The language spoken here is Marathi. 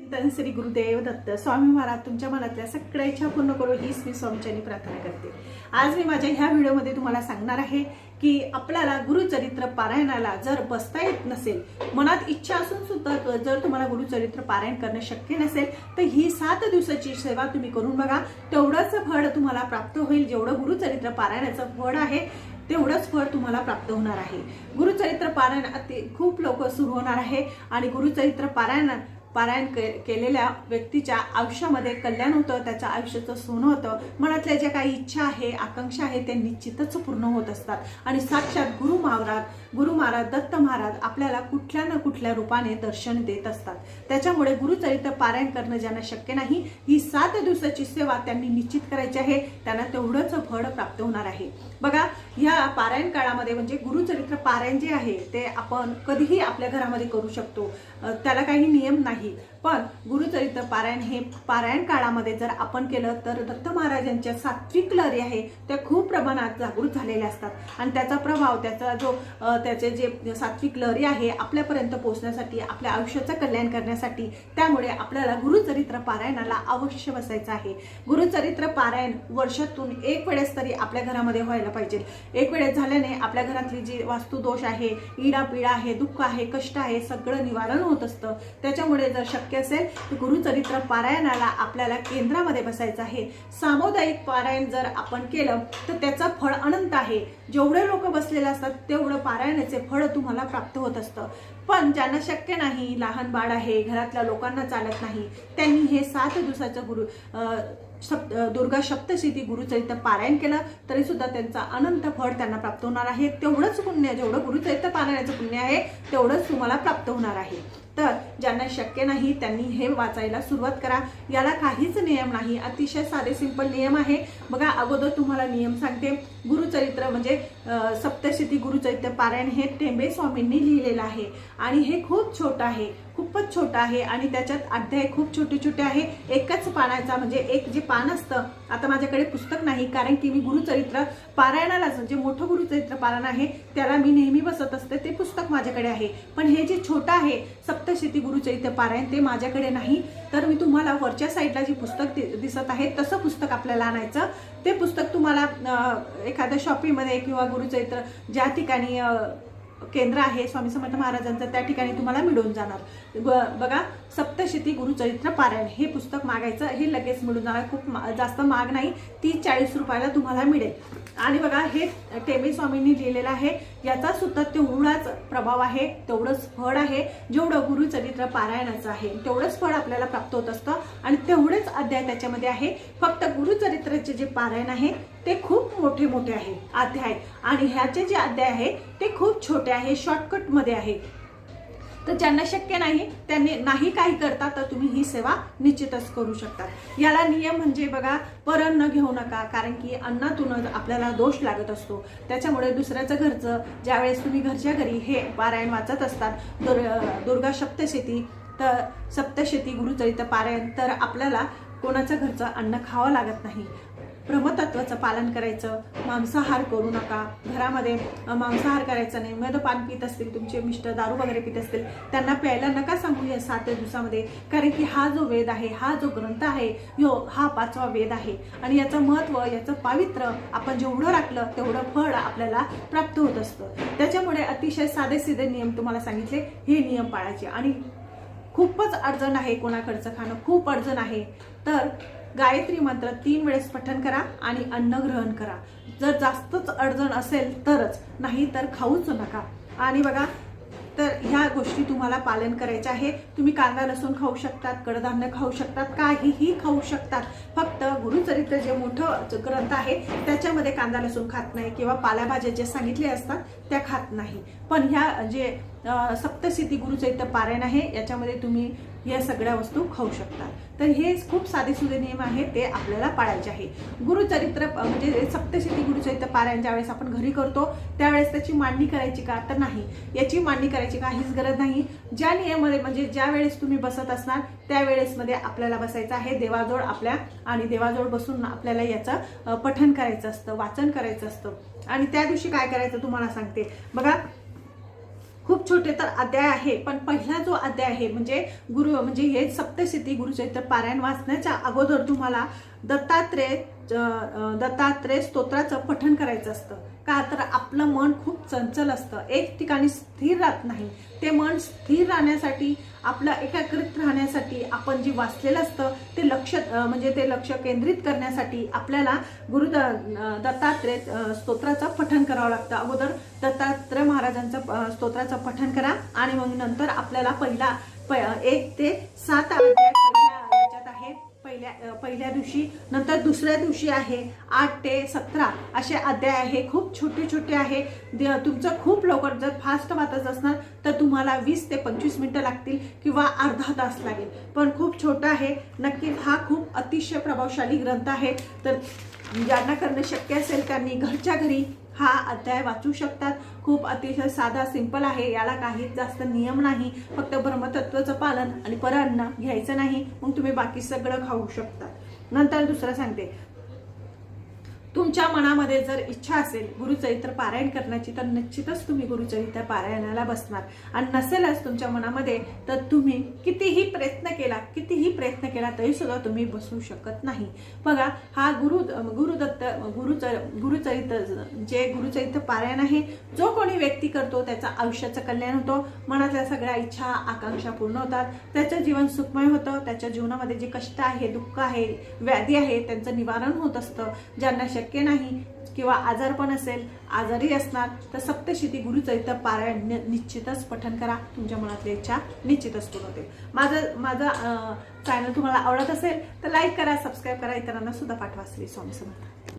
श्री गुरुदेव दत्त स्वामी महाराज तुमच्या मनातल्या सगळ्या इच्छा पूर्ण करू हीच मी स्वामीच्यानी प्रार्थना करते. आज मी माझ्या ह्या व्हिडिओमध्ये तुम्हाला सांगणार आहे की आपल्याला गुरुचरित्र पारायणाला जर बसता येत नसेल मनात इच्छा असून सुद्धा जर तुम्हाला गुरुचरित्र पारायण करणं शक्य नसेल तर ही सात दिवसाची सेवा तुम्ही करून बघा. तेवढंच फळ तुम्हाला प्राप्त होईल. जेवढं गुरुचरित्र पारायणाचं फळ आहे तेवढंच फळ तुम्हाला प्राप्त होणार आहे. गुरुचरित्र पारायण अति खूप लवकर सुरू होणार आहे आणि गुरुचरित्र पारायण पारायण के केलेल्या व्यक्तीच्या आयुष्यामध्ये कल्याण होतं त्याच्या आयुष्याचं सोनं होतं. मनातल्या ज्या काही इच्छा आहे आकांक्षा आहे ते निश्चितच पूर्ण होत असतात. आणि साक्षात गुरु महाराज गुरु महाराज दत्त महाराज आपल्याला कुठल्या ना कुठल्या रूपाने दर्शन देत असतात. त्याच्यामुळे गुरुचरित्र पारायण करणं ज्यांना शक्य नाही ही सात दिवसाची सेवा त्यांनी निश्चित करायची आहे. त्यांना तेवढंच फळ प्राप्त होणार आहे. बघा ह्या पारायण काळामध्ये म्हणजे गुरुचरित्र पारायण जे आहे ते आपण कधीही आपल्या घरामध्ये करू शकतो. त्याला काही नियम नाही. पण गुरुचरित्र पारायण हे पारायण काळामध्ये जर आपण केलं तर दत्त महाराजांच्या सात्विक लहरी आहे त्या खूप प्रमाणात जागृत झालेल्या असतात. आणि त्याचा प्रभाव त्याचा जो त्याचे जे सात्विक लहरी आहे आपल्यापर्यंत पोहोचण्यासाठी आपल्या आयुष्याचं कल्याण करण्यासाठी त्यामुळे आपल्याला गुरुचरित्र पारायणाला अवश्य बसायचं आहे. गुरुचरित्र पारायण वर्षातून एक वेळेस तरी आपल्या घरामध्ये व्हायला पाहिजे. एक वेळेस झाल्याने आपल्या घरातली जी वास्तुदोष आहे इडा पिडा आहे दुःख आहे कष्ट आहे सगळं निवारण होत असतं. त्याच्यामुळे जर शक्य असेल तर गुरुचरित्र पारायणाला आपल्याला केंद्रामध्ये बसायचं आहे. सामुदायिक पारायण जर आपण केलं तर त्याचं फळ अनंत आहे. जेवढे लोक बसलेले असतात तेवढं पारायणाचे फळ तुम्हाला प्राप्त होत असतं. पण ज्यांना शक्य नाही लहान बाळ आहे घरातल्या लोकांना चालत नाही त्यांनी हे सात दिवसाचं गुरु अं, दुर्गा सप्तशती गुरुचरित्र पारायण केलं तरी सुद्धा त्यांचा अनंत फळ त्यांना प्राप्त होणार आहे. तेवढंच पुण्य जेवढं गुरुचरित्र पारायणाचं पुण्य आहे तेवढंच तुम्हाला प्राप्त होणार आहे. तर ज्यांना शक्य नाही त्यांनी हे वाचायला सुरुवात करा. याला काहीच नियम नाही. अतिशय साधे सिंपल नियम आहे. बघा अगोदर तुम्हाला नियम सांगते. गुरुचरित्र म्हणजे सप्तशती गुरुचरित्र पारायण हे टेंबे स्वामींनी लिहिलेलं आहे. आणि हे खूप छोटं आहे. खूपच छोटं आहे. आणि त्याच्यात अध्याय खूप छोटे छोटे आहे. एकच पानाचा म्हणजे एक जे पान असतं आता माझ्याकडे पुस्तक नाही कारण की मी गुरुचरित्र पारायणालाच जे मोठं गुरुचरित्र पारायण आहे त्याला मी नेहमी बसत असते ते पुस्तक माझ्याकडे आहे. पण हे जे छोटं आहे सप्तशती गुरुचरित्र पारायण ते माझ्याकडे नाही. तर मी तुम्हाला वरच्या साईडला जे पुस्तक दि- दिसत आहे तसं पुस्तक आपल्याला आणायचं. ते पुस्तक तुम्हाला एखाद्या शॉपिंगमध्ये किंवा गुरुचरित्र ज्या ठिकाणी केंद्र आहे स्वामी समर्थ महाराजांचं त्या ठिकाणी तुम्हाला मिळून जाणार. ब- बघा सप्तशती गुरुचरित्र पारायण. हे पुस्तक मागायचं हे लगेच मिळून जाणार. खूप मा- जास्त महाग नाही. तीस चाळीस रुपयाला तुम्हाला मिळेल. आणि बघा हे टेंबे स्वामींनी लिहिलेलं आहे. याचा सुद्धा तेवढाच प्रभाव आहे. तेवढंच फळ आहे. जेवढं गुरुचरित्र पारायणाचं आहे तेवढंच फळ आपल्याला प्राप्त होत असतं. आणि तेवढेच अध्याय त्याच्यामध्ये आहे. फक्त गुरुचरित्राचे जे पारायण आहे ते खूप मोठे मोठे आहे. अध्याय. आणि ह्याचे जे अध्याय आहे ते खूप छोटे आहे. शॉर्टकटमध्ये आहे. तर ज्यांना शक्य नाही त्यांनी नाही काही करता तर तुम्ही ही सेवा निश्चितच करू शकता. याला नियम म्हणजे बघा परन्न घेऊ नका कारण की अन्नातूनच आपल्याला दोष लागत असतो. त्याच्यामुळे दुसऱ्याचं घरचं ज्यावेळेस तुम्ही घरच्या घरी हे पारायण वाचत असतात दुर दुर्गा सप्तशती तर सप्तशती गुरुचरित पारायण तर आपल्याला कोणाचं घरचं अन्न खावं लागत नाही. ब्रह्मतत्वाचं पालन करायचं. मांसाहार करू नका. घरामध्ये मांसाहार करायचा नाही. मदपान पित असतील तुमचे मिस्टर दारू वगैरे पित असतील त्यांना प्यायला नका सांगू या सात दिवसामध्ये. कारण की हा जो वेद आहे हा जो ग्रंथ आहे यो हा पाचवा वेद आहे. आणि याचं महत्त्व याचं पावित्र्य आपण जेवढं राखलं तेवढं फळ आपल्याला प्राप्त होत असतं. त्याच्यामुळे अतिशय साधे सिधे नियम तुम्हाला सांगितले. हे नियम पाळायचे. आणि खूपच अडचण आहे कोणाकडचं खाणं. खूप अडचण आहे. तर गायत्री मंत्र तीन वेळेस पठण करा आणि अन्न ग्रहण करा. जर जास्तच अडचण असेल तरच नाही तर खाऊच नका. आणि बघा तर ह्या गोष्टी तुम्हाला पालन करायच्या आहे. तुम्ही कांदा लसूण खाऊ शकतात कडधान्य खाऊ शकतात काहीही खाऊ शकतात. फक्त गुरुचरित्र जे मोठं ग्रंथ आहे त्याच्यामध्ये कांदा लसूण खात नाही किंवा पाल्याभाज्या जे सांगितले असतात त्या खात नाही. पण ह्या जे सप्तसिद्धी गुरुचरित्र पारायण आहे याच्यामध्ये तुम्ही या सगळ्या वस्तू खाऊ शकतात. तर हे खूप साधे सुधे नियम आहेत ते आपल्याला पाळायचे आहे. गुरुचरित्र म्हणजे सप्तशती गुरुचरित्र पारायण ज्यावेळेस आपण घरी करतो त्यावेळेस त्याची मांडणी करायची का? तर नाही. याची मांडणी करायची का? हीच गरज नाही. ज्या नियमामध्ये म्हणजे ज्या वेळेस तुम्ही बसत असणार त्यावेळेसमध्ये आपल्याला बसायचं आहे. देवाजवळ आपल्या आणि देवाजवळ बसून आपल्याला याचं पठन करायचं असतं वाचन करायचं असतं. आणि त्या दिवशी काय करायचं तुम्हाला सांगते. बघा छोटे तर अध्याय आहे पण पहिला जो अध्याय आहे म्हणजे गुरु म्हणजे हे सप्तशती गुरुचरित्र पारायण वाचण्याच्या अगोदर तुम्हाला दत्तात्रेय दत्तात्रेय स्तोत्राचं पठण करायचं असतं. का? तर आपलं मन खूप चंचल असतं. एक ठिकाणी स्थिर राहत नाही. ते मन स्थिर राहण्यासाठी आपलं एकाग्रित राहण्यासाठी आपण जे वाचलेलं असतं ते लक्ष म्हणजे ते लक्ष केंद्रित करण्यासाठी आपल्याला गुरु द- दत्तात्रय स्तोत्राचं पठण करावं लागतं. अगोदर दत्तात्रेय महाराजांचं स्तोत्राचं पठण करा आणि मग नंतर आपल्याला पहिला प- एक ते सात अध्याय पहिल्या पहिल्या दिवशी नंतर दुसऱ्या दिवशी आहे आठ ते सतरा असे अध्याय आहे. खूप छोटे छोटे आहे. तुमचं खूप लवकर जर फास्ट वाचत असणार तर तुम्हाला वीस ते पंचवीस मिनटं लागतील किंवा अर्धा तास लागेल. पण खूप छोटा आहे. नक्कीच हा खूप अतिशय प्रभावशाली ग्रंथ आहे. तर ज्यांना करणं शक्य असेल त्यांनी घरच्या घरी हा अध्याय वाचू शकतात. खूप अतिशय साधा सिंपल आहे. याला काहीच जास्त नियम नाही. फक्त ब्रह्मतत्वाचं पालन आणि परान्न घ्यायचं नाही. मग तुम्ही बाकी सगळं खाऊ शकता नंतर दुसरं सांगते. तुमच्या मनामध्ये जर इच्छा असेल गुरुचरित्र पारायण करण्याची तर निश्चितच तुम्ही गुरुचरित्र पारायणाला बसणार. आणि नसेलच तुमच्या मनामध्ये तर तुम्ही कितीही प्रयत्न केला कितीही प्रयत्न केला तरी सुद्धा तुम्ही बसू शकत नाही. बघा हा गुरु गुरुदत्त गुरुचर गुरुचरित्र जे गुरुचरित्र पारायण आहे जो कोणी व्यक्ती करतो त्याचा आयुष्याचं कल्याण होतं मनातल्या सगळ्या इच्छा आकांक्षा पूर्ण होतात. त्याचं जीवन सुखमय होतं त्याच्या जीवनामध्ये जे कष्ट आहे दुःख आहे व्याधी आहे त्यांचं निवारण होत असतं. ज्यांना शक्य नाही किंवा आजार पण असेल आजारी असणार तर सप्तशिती गुरुचरित्र पारायण नि- निश्चितच पठन करा. तुमच्या मनातली इच्छा निश्चितच पूर्ण होते. माझं माझं चॅनल तुम्हाला आवडत असेल तर लाईक करा सबस्क्राईब करा. इतरांना सुद्धा पाठवा. श्री स्वामी समर्थ.